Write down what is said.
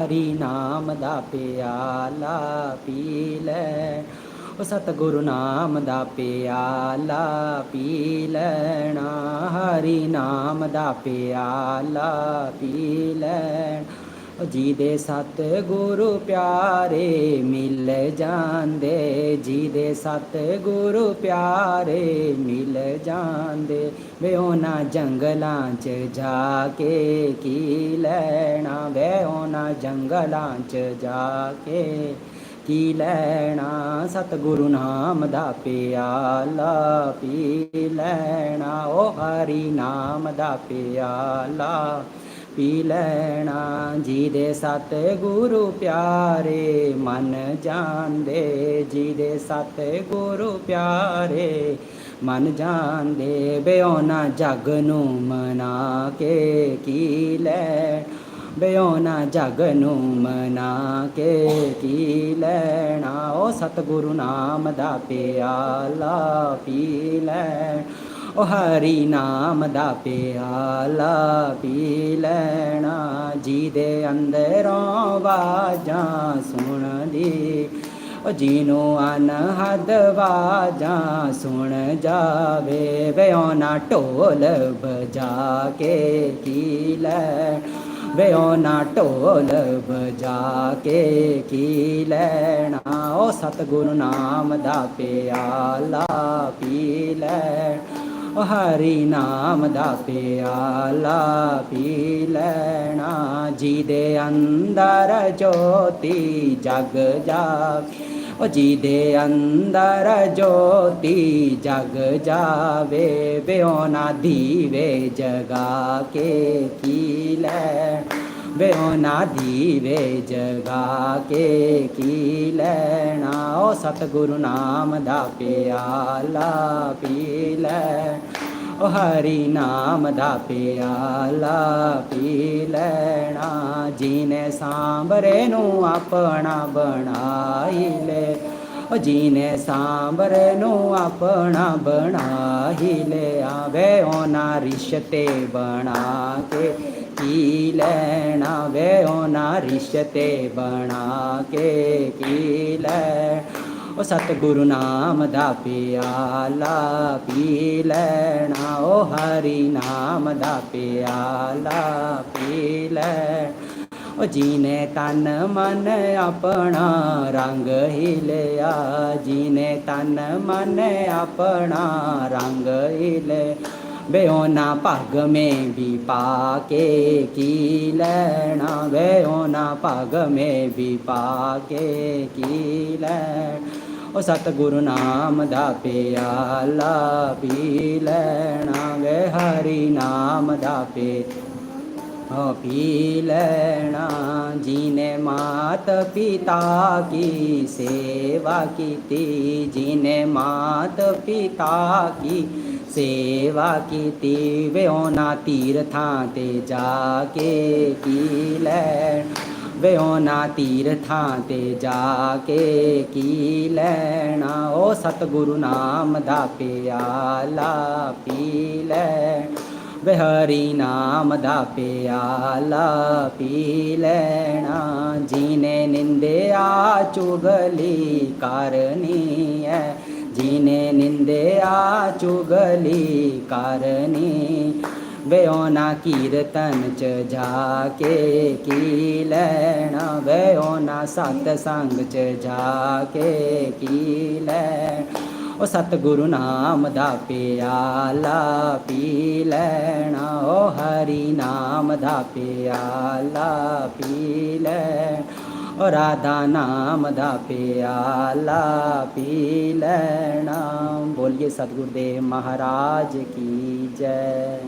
ਹਰੀ ਨਾਮ ਦਾ ਪਿਆਲਾ ਪੀ ਲੈ। ਉਹ ਸਤਿਗੁਰੂ ਨਾਮ ਦਾ ਪਿਆਲਾ ਪੀ ਲੈਣਾ। ਹਰੀ ਨਾਮ ਦਾ ਪਿਆਲਾ ਪੀ ਲੈਣਾ। ਉਹ ਜੀ ਦੇ ਸਤ ਗੁਰੂ ਪਿਆਰੇ ਮਿਲ ਜਾਂਦੇ ਜੀ ਦੇ ਸਤ ਗੁਰੂ ਪਿਆਰੇ ਮਿਲ ਜਾਂਦੇ, ਵੇ ਉਹਨਾਂ ਜੰਗਲਾਂ 'ਚ ਜਾ ਕੇ ਕੀ ਲੈਣਾ? ਵੇ ਉਹਨਾਂ ਜੰਗਲਾਂ 'ਚ ਜਾ ਕੇ ਕੀ ਲੈਣਾ? ਸਤਿਗੁਰੂ ਨਾਮ ਦਾ ਪਿਆਲਾ ਪੀ ਲੈਣਾ, ਉਹ ਹਰੀ ਨਾਮ ਦਾ ਪਿਆਲਾ ਪੀ ਲੈਣਾ ਜੀ ਦੇ ਸਤ ਗੁਰੂ ਪਿਆਰੇ ਮਨ ਜਾਣਦੇ ਜੀ ਦੇ ਸਤ ਗੁਰੂ ਪਿਆਰੇ ਮਨ ਜਾਣਦੇ ਬਿਉਨਾ ਜਗ ਨੂੰ ਮਨਾ ਕੇ ਕੀ ਲੈ ਬਿਉਨਾ ਜਗ ਨੂੰ ਮਨਾ ਕੇ ਕੀ ਲੈਣਾ? ਉਹ ਸਤਿਗੁਰੂ ਨਾਮ ਦਾ ਪਿਆਲਾ ਪੀ ਲੈ ਉਹ ਹਰੀ ਨਾਮ ਦਾ ਪਿਆਲਾ ਪੀ ਲੈਣਾ ਜੀ ਦੇ ਅੰਦਰੋਂ ਬਾਜਾਂ ਸੁਣਦੀ। ਉਹ ਜੀਨੋ ਅਨਹਦ ਬਾਜਾਂ ਸੁਣ ਜਾਵੇ ਵਿਉਨਾ ਢੋਲ ਬਜਾ ਕੇ ਕੀ ਲੈ ਵਿਉਨਾ ਢੋਲ ਬਜਾ ਕੇ ਕੀ ਲੈਣਾ? ਉਹ ਸਤਿਗੁਰੂ ਨਾਮ ਦਾ ਪਿਆਲਾ ਪੀ ਲੈ ਹਰੀ ਨਾਮ ਦਾ ਪਿਆਲਾ ਪੀ ਲੈਣਾ ਜੀ ਦੇ ਅੰਦਰ ਜੋਤੀ ਜਗ ਜਾਵੇ। ਉਹ ਜੀ ਦੇ ਅੰਦਰ ਜੋਤੀ ਜਗ ਜਾਵੇ ਵਿਉਨਾ ਦੀਵੇ ਜਗਾ ਕੇ ਕੀ ਲੈ ਵਿਉਨਾ ਦੀਵੇ ਜਗਾ ਕੇ ਕੀ ਲੈਣਾ? ਉਹ ਸਤਿਗੁਰੂ ਨਾਮ ਦਾ ਪਿਆਲਾ ਪੀ ਲੈ। ਉਹ ਹਰੀ ਨਾਮ ਦਾ ਪਿਆਲਾ ਪੀ ਲੈਣਾ। ਜੀਨੇ ਸਾਂਬਰੇ ਨੂੰ ਆਪਣਾ ਬਣਾਈ ਲੈ। ਉਹ ਜੀਨੇ ਸਾਂਬਰੇ ਨੂੰ ਆਪਣਾ ਬਣਾਈ ਲਿਆ ਵੇ ਉਹਨਾਂ ਰਿਸ਼ਤੇ ਬਣਾ ਕੇ ਕੀ ਲੈਣਾ ਵੇ ਉਹਨਾਂ ਰਿਸ਼ਤੇ ਬਣਾ ਕੇ ਕੀ ਲੈ ਉਹ ਸਤਿਗੁਰੂ ਨਾਮ ਦਾ ਪਿਆਲਾ ਪੀ ਲੈਣਾ ਉਹ ਹਰੀ ਨਾਮ ਦਾ ਪਿਆਲਾ ਪੀ ਲੈ ਉਹ ਜੀਨੇ ਤਨ ਮਨ ਆਪਣਾ ਰੰਗ ਹੀ ਜੀਨੇ ਤਨ ਮਨ ਆਪਣਾ ਰੰਗ ਹੀ ਲੈ ਨਾ ਭਗ ਮੇ ਵੀ ਪਾ ਕੇ ਕੀ ਲੈਣਾ? ਬਿਉਨਾ ਭਗ ਮੇ ਵੀ ਪਾ ਕੇ ਕੀ ਲੈਣਾ? ਉਹ ਸਤਿਗੁਰੂ ਨਾਮ ਦਾ ਪਿਆਲਾ ਪੀ ਲੈਣਾ ਵੇ, ਹਰੀ ਨਾਮ ਦਾ ਪੇ ਹੋ ਪੀ ਲੈਣਾ। ਜੀਨੇ ਮਾਤ ਪਿਤਾ ਕੀ ਸੇਵਾ ਕੀਤੀ, ਜੀਨੇ ਮਾਤ ਪਿਤਾ ਕੀ ਸੇਵਾ ਕੀਤੀ ਵੇ ਉਹਨਾਂ ਤੀਰਥਾਂ ਤੇ ਜਾ ਕੇ ਕੀ ਲੈਣ ਵੇ ਉਹਨਾਂ ਤੀਰਥਾਂ ਤੇ ਜਾ ਕੇ ਕੀ ਲੈਣਾ ਉਹ ਸਤਿਗੁਰੂ ਨਾਮ ਦਾ ਪਿਆਲਾ ਪੀ ਲੈ ਵੇ ਹਰੀ ਨਾਮ ਦਾ ਪਿਆਲਾ ਪੀ ਲੈਣਾ, ਜੀਨੇ ਨਿੰਦਿਆ ਚੁਗਲੀ ਕਰਨੀ ਐ। ਜੀਨੇ ਨਿੰਦਿਆ ਚੁਗਲੀ ਕਰਨੀ ਵੇ ਉਹਨਾਂ ਕੀਰਤਨ ਚ ਜਾ ਕੇ ਕੀ ਲੈਣਾ ਵੇ ਉਹਨਾਂ ਸਤ ਸੰਗ ਚ ਜਾ ਕੇ ਕੀ ਲੈ ਉਹ ਸਤਿਗੁਰੂ ਨਾਮ ਦਾ ਪਿਆਲਾ ਪੀ ਲੈਣਾ, ਉਹ ਹਰੀ ਨਾਮ ਦਾ ਪਿਆਲਾ ਪੀ ਲੈਣਾ, ਉਹ ਰਾਧਾ ਨਾਮ ਦਾ ਪਿਆਲਾ ਪੀ ਲੈਣਾ। ਬੋਲੀਏ ਸਤਿਗੁਰ ਦੇਵ ਮਹਾਰਾਜ ਕੀ ਜੈ।